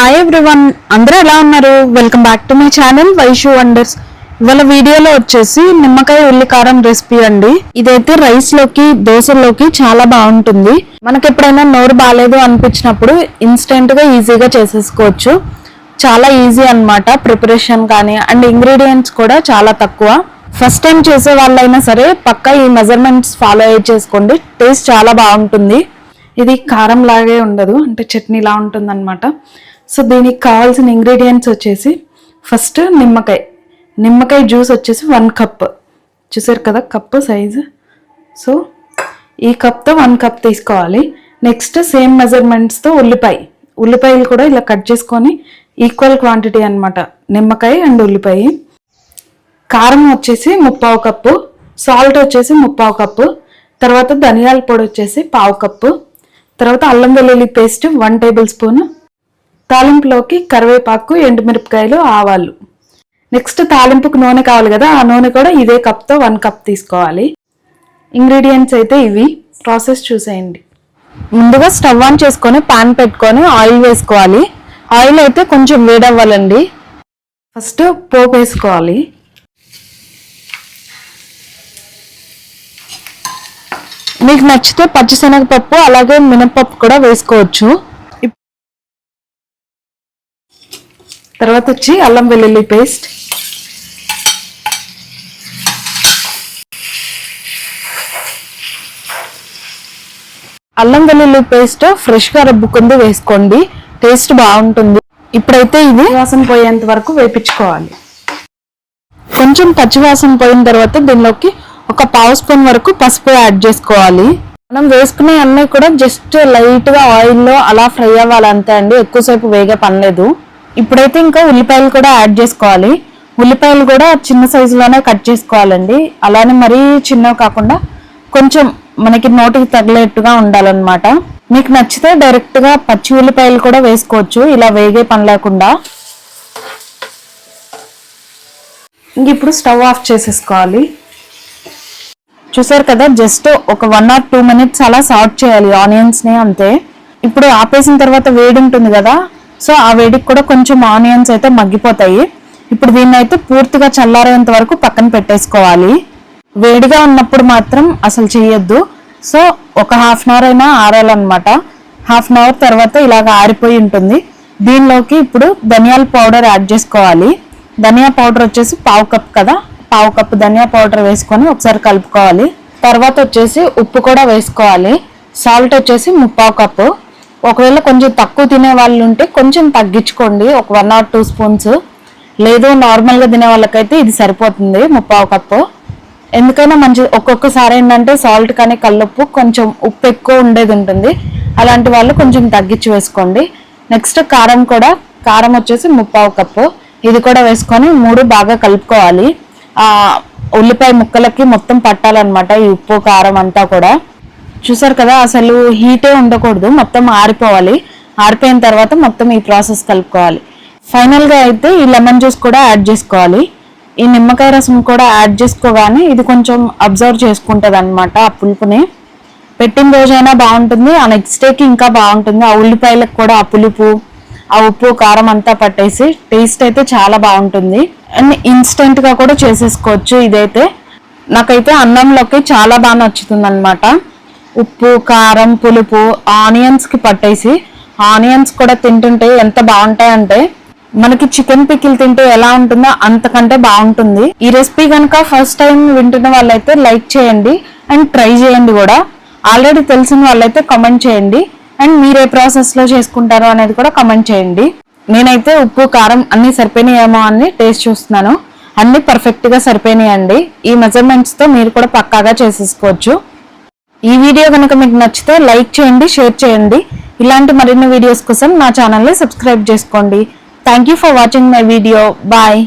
Hi everyone అందరూ ఎలా ఉన్నారు? Welcome back to my channel Vaishu wonders ఇవాళ వీడియోలో వచ్చేసి నిమ్మకాయ ఉల్లి కారం రెసిపీ అండి. ఇదైతే రైస్లోకి దోశల్లోకి చాలా బాగుంటుంది. మనకి ఎప్పుడైనా నోరు బాగాలేదు అనిపించినప్పుడు ఇన్స్టెంట్గా ఈజీగా చేసేసుకోవచ్చు. చాలా ఈజీ అనమాట ప్రిపరేషన్ కానీ అండ్ ఇంగ్రీడియంట్స్ కూడా చాలా తక్కువ. ఫస్ట్ టైం చేసే వాళ్ళైనా సరే పక్కా ఈ మెజర్మెంట్స్ ఫాలో అయ్యి చేసుకోండి. టేస్ట్ చాలా బాగుంటుంది. ఇది కారం లాగే ఉండదు అంటే చట్నీలా ఉంటుంది అనమాట సో దీనికి కావాల్సిన ఇంగ్రీడియంట్స్ వచ్చేసి ఫస్ట్ నిమ్మకాయ. నిమ్మకాయ జ్యూస్ వచ్చేసి వన్ కప్ చూసారు కదా కప్ సైజు సో ఈ కప్తో వన్ కప్ తీసుకోవాలి. నెక్స్ట్ సేమ్ మెజర్మెంట్స్తో ఉల్లిపాయ. ఉల్లిపాయలు కూడా ఇలా కట్ చేసుకొని ఈక్వల్ క్వాంటిటీ అనమాట నిమ్మకాయ అండ్ ఉల్లిపాయ. కారం వచ్చేసి ముప్పావు కప్పు సాల్ట్ వచ్చేసి ముప్పావు కప్పు తర్వాత ధనియాల పొడి వచ్చేసి పావు కప్పు తర్వాత అల్లం వెల్లుల్లి పేస్ట్ వన్ టేబుల్ స్పూన్ తాలింపులోకి కరివేపాకు ఎండుమిరపకాయలు ఆవాలు. నెక్స్ట్ తాలింపుకు నూనె కావాలి కదా ఆ నూనె కూడా ఇదే కప్తో వన్ కప్ తీసుకోవాలి. ఇంగ్రీడియంట్స్ అయితే ఇవి. ప్రాసెస్ చూసేయండి. ముందుగా స్టవ్ ఆన్ చేసుకొని పాన్ పెట్టుకొని ఆయిల్ వేసుకోవాలి. ఆయిల్ అయితే కొంచెం వేడవ్వాలండి. ఫస్ట్ పోపు వేసుకోవాలి. మీకు నచ్చితే పచ్చిశనగపప్పు అలాగే మినపప్పు కూడా వేసుకోవచ్చు. తర్వాత వచ్చి అల్లం వెల్లుల్లి పేస్ట్. అల్లం వెల్లుల్లి పేస్ట్ ఫ్రెష్గా రుబ్బుకుంది వేసుకోండి. టేస్ట్ బాగుంటుంది. ఇప్పుడైతే ఇది వాసన పోయేంత వరకు వేపించుకోవాలి. కొంచెం పచ్చివాసన పోయిన తర్వాత దీనిలోకి ఒక పావు స్పూన్ వరకు పసుపు యాడ్ చేసుకోవాలి. మనం వేసుకునే అన్నీ కూడా జస్ట్ లైట్గా ఆయిల్లో అలా ఫ్రై అవ్వాలి అంతే అండి. ఎక్కువసేపు వేగే పనిలేదు ఇప్పుడైతే ఇంకా ఉల్లిపాయలు కూడా యాడ్ చేసుకోవాలి. ఉల్లిపాయలు కూడా చిన్న సైజులోనే కట్ చేసుకోవాలండి. అలానే మరీ చిన్నవి కాకుండా కొంచెం మనకి నోటికి తగిలేట్టుగా ఉండాలన్నమాట. మీకు నచ్చితే డైరెక్ట్గా పచ్చి ఉల్లిపాయలు కూడా వేసుకోవచ్చు. ఇలా వేగే పని లేకుండా. ఇంక ఇప్పుడు స్టవ్ ఆఫ్ చేసేసుకోవాలి. చూసారు కదా జస్ట్ ఒక వన్ ఆర్ టూ మినిట్స్ అలా సార్ట్ చేయాలి. ఆనియన్స్ని అంతే. ఇప్పుడు ఆపేసిన తర్వాత వేడి ఉంటుంది కదా సో ఆ వేడికి కూడా కొంచెం ఆనియన్స్ అయితే మగ్గిపోతాయి. ఇప్పుడు దీన్ని అయితే పూర్తిగా చల్లారేంత వరకు పక్కన పెట్టేసుకోవాలి. వేడిగా ఉన్నప్పుడు మాత్రం అసలు చేయొద్దు. సో ఒక హాఫ్ అన్ అవర్ అయినా ఆరాలన్నమాట. హాఫ్ అన్ అవర్ తర్వాత ఇలాగ ఆరిపోయి ఉంటుంది. దీనిలోకి ఇప్పుడు ధనియాల పౌడర్ యాడ్ చేసుకోవాలి. ధనియా పౌడర్ వచ్చేసి పావు కప్ కదా. పావు కప్ ధనియా పౌడర్ వేసుకొని ఒకసారి కలుపుకోవాలి. తర్వాత వచ్చేసి ఉప్పు కూడా వేసుకోవాలి. సాల్ట్ వచ్చేసి ముప్పావు కప్పు. ఒకవేళ కొంచెం తక్కువ తినే వాళ్ళు ఉంటే కొంచెం తగ్గించుకోండి. ఒక వన్ ఆర్ టూ స్పూన్స్ లేదు నార్మల్గా తినే వాళ్ళకైతే ఇది సరిపోతుంది ముప్పావు కప్పు. ఎందుకైనా మంచి ఒక్కొక్కసారి ఏంటంటే సాల్ట్ కానీ కల్లుప్పు కొంచెం ఉప్పు ఎక్కువ ఉండేది ఉంటుంది. అలాంటి వాళ్ళు కొంచెం తగ్గించి వేసుకోండి. నెక్స్ట్ కారం కూడా కారం వచ్చేసి ముప్పావు కప్పు. ఇది కూడా వేసుకొని మూడు బాగా కలుపుకోవాలి. ఉల్లిపాయ ముక్కలకి మొత్తం పట్టాలన్నమాట ఈ ఉప్పు కారం అంతా కూడా. చూసారు కదా అసలు హీటే ఉండకూడదు. మొత్తం ఆరిపోవాలి. ఆరిపోయిన తర్వాత మొత్తం ఈ ప్రాసెస్ కలుపుకోవాలి. ఫైనల్గా అయితే ఈ లెమన్ జ్యూస్ కూడా యాడ్ చేసుకోవాలి. ఈ నిమ్మకాయ రసం కూడా యాడ్ చేసుకోగానే ఇది కొంచెం అబ్జర్వ్ చేసుకుంటుంది అనమాట ఆ పులుపుని. పెట్టిన రోజైనా బాగుంటుంది. ఆ నెక్స్ట్ డేకి ఇంకా బాగుంటుంది. ఆ ఉల్లిపాయలకు కూడా ఆ పులుపు ఆ ఉప్పు కారం అంతా పట్టేసి టేస్ట్ అయితే చాలా బాగుంటుంది. అండ్ ఇన్స్టెంట్గా కూడా చేసేసుకోవచ్చు ఇదైతే. నాకైతే అన్నంలోకి చాలా బాగా నచ్చుతుంది అనమాట ఉప్పు కారం పులుపు ఆనియన్స్కి పట్టేసి ఆనియన్స్ కూడా తింటుంటే ఎంత బాగుంటాయంటే మనకి చికెన్ పికిల్ తింటే ఎలా ఉంటుందో అంతకంటే బాగుంటుంది. ఈ రెసిపీ కనుక ఫస్ట్ టైం వింటున్న వాళ్ళైతే లైక్ చేయండి అండ్ ట్రై చేయండి కూడా. ఆల్రెడీ తెలిసిన వాళ్ళైతే కమెంట్ చేయండి అండ్ మీరు ఏ చేసుకుంటారో అనేది కూడా కమెంట్ చేయండి. నేనైతే ఉప్పు కారం అన్నీ సరిపోయినాయేమో అని టేస్ట్ చూస్తున్నాను. అన్నీ పర్ఫెక్ట్గా సరిపోయినాయండి. ఈ మెజర్మెంట్స్తో మీరు కూడా పక్కాగా చేసేసుకోవచ్చు. ఈ వీడియో కనుక మీకు నచ్చితే లైక్ చేయండి షేర్ చేయండి. ఇలాంటి మరిన్ని వీడియోస్ కోసం నా ఛానల్ని సబ్స్క్రైబ్ చేసుకోండి. Thank you for watching my video bye